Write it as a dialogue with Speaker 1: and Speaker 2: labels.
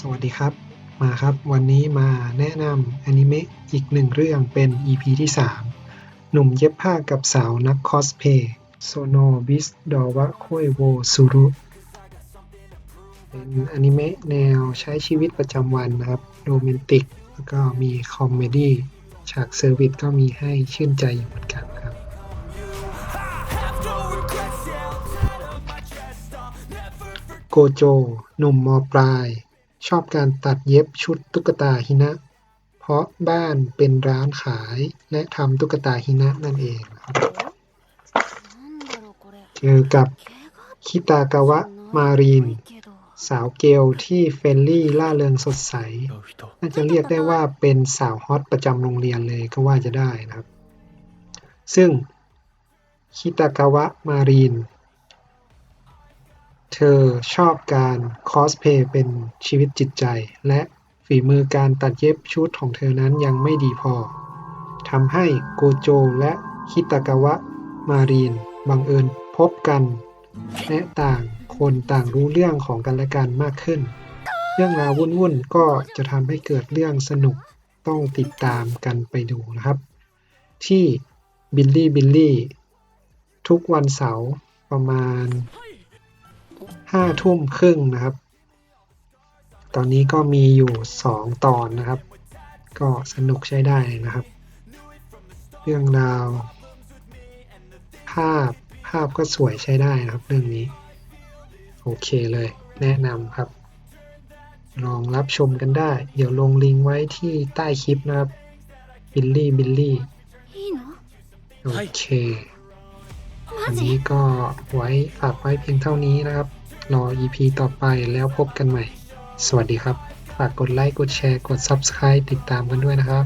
Speaker 1: สวัสดีครับ มาครับวันนี้มาแนะนำอนิเมะอีกหนึ่งเรื่องเป็น EP ที่ 3 หนุ่มเย็บผ้ากับสาวนักคอสเพย์โซโนบิสดอวะโคยโวซูรุเป็นอนิเมะแนวใช้ชีวิตประจำวันนะครับโรแมนติก แล้วก็มีคอมเมดี้ฉากเซอร์วิสก็มีให้ชื่นใจอยู่เหมือนกันนะครับโกโจ หนุ่มมปลาย ชอบการตัดเย็บชุดตุ๊กตาหินะ เพราะบ้านเป็นร้านขายและทำตุ๊กตาหินะนั่นเองเจอกับคิตากาวะมารีน สาวเกลที่เฟลลี่ล่าเริงสดใส น่าจะเรียกได้ว่าเป็นสาวฮอตประจำโรงเรียนเลยก็ว่าจะได้นะครับ ซึ่งคิตากาวะมารีน เธอชอบการคอสเพย์เป็นชีวิตจิตใจ และฝีมือการตัดเย็บชุดของเธอนั้นยังไม่ดีพอทำให้โกโจและคิตากาวะมารีนบังเอิญพบกัน และต่างคนต่างรู้เรื่องของกันและกันมากขึ้น เรื่องราววุ่นๆก็จะทำให้เกิดเรื่องสนุกต้องติดตามกันไปดูนะครับ ที่บิลลี่บิลลี่ทุกวันเสาร์ประมาณ ห้าทุ่มครึ่งนะครับ ตอนนี้ก็มีอยู่สองตอนนะครับ ก็สนุกใช้ได้นะครับ เรื่องราว ภาพภาพก็สวยใช้ได้นะครับเรื่องนี้ โอเคเลย แนะนำครับ ลองรับชมกันได้ เดี๋ยวลงลิงก์ไว้ที่ใต้คลิปนะครับ บิลลี่ บิลลี่ โอเค อันนี้ก็ไว้ฝากไว้เพียงเท่านี้นะครับ รอ EP ต่อไปแล้วพบกันใหม่ สวัสดีครับ ฝากกดไลค์ กดแชร์ กด Subscribe ติดตามกันด้วยนะครับ